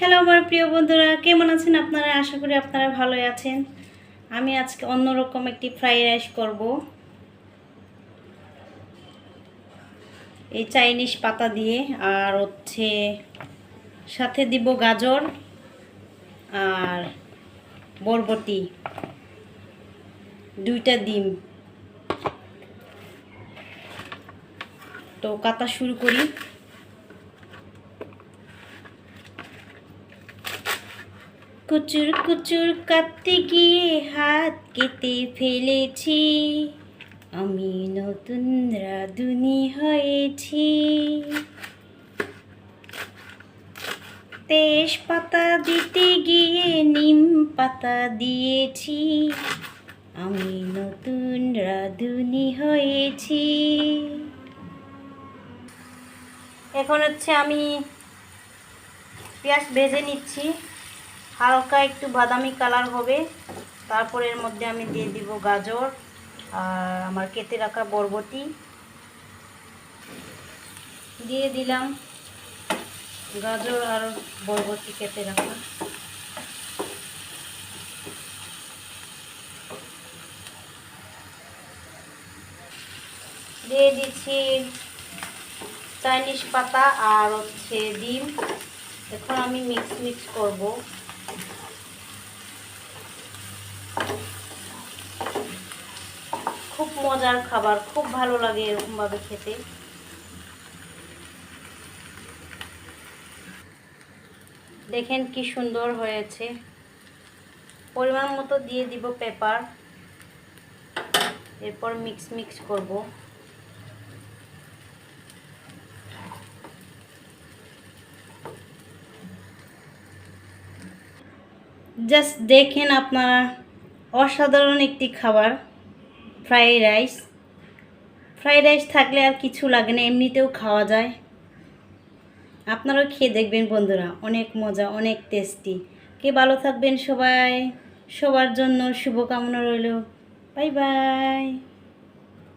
Hello আমার প্রিয় বন্ধুরা, কেমন আছেন আপনারা? আশা করি আপনারা ভালোই আছেন। আমি আজকে অন্যরকম একটি ফ্রাইড রাইস করব। এই চাইনিজ পাতা দিয়ে, আর হচ্ছে সাথে দিব গাজর আর বরবটি। দুইটা ডিম। তো কাটা শুরু করি। কুচুর কুচুর কাটতে গিয়ে হাত কেটে ফেলেছি। আমি নতুন রাধুনি হয়েছি। তেজপাতা দিতে গিয়ে নিম পাতা দিয়েছি। আমি নতুন রাধুনি হয়েছি। এখন হচ্ছে আমি পেঁয়াজ ভেজে নিচ্ছি। হালকা একটু বাদামি কালার হবে। তারপর এর মধ্যে আমি দিয়ে দিব গাজর আর আমার কেটে রাখা বরবটি। দিয়ে দিলাম গাজর আর বরবটি কেটে রাখা। দিয়ে দিচ্ছি চাইনিজ পাতা আর হচ্ছে ডিম। এখন আমি মিক্স মিক্স করব। মজার খাবার, খুব ভালো লাগে এরকমভাবে খেতে। দেখেন কি সুন্দর হয়েছে। পরিমাণ মতো দিয়ে দিব পেপার। এরপর মিক্স মিক্স করব। জাস্ট দেখেন আপনারা, অসাধারণ একটি খাবার। ফ্রাইড রাইস ফ্রাইড রাইস থাকলে আর কিছু লাগে না, এমনিতেও খাওয়া যায়। আপনারাও খেয়ে দেখবেন বন্ধুরা, অনেক মজা, অনেক টেস্টি কে ভালো থাকবেন সবাই, সবার জন্য শুভকামনা রইল। Bye bye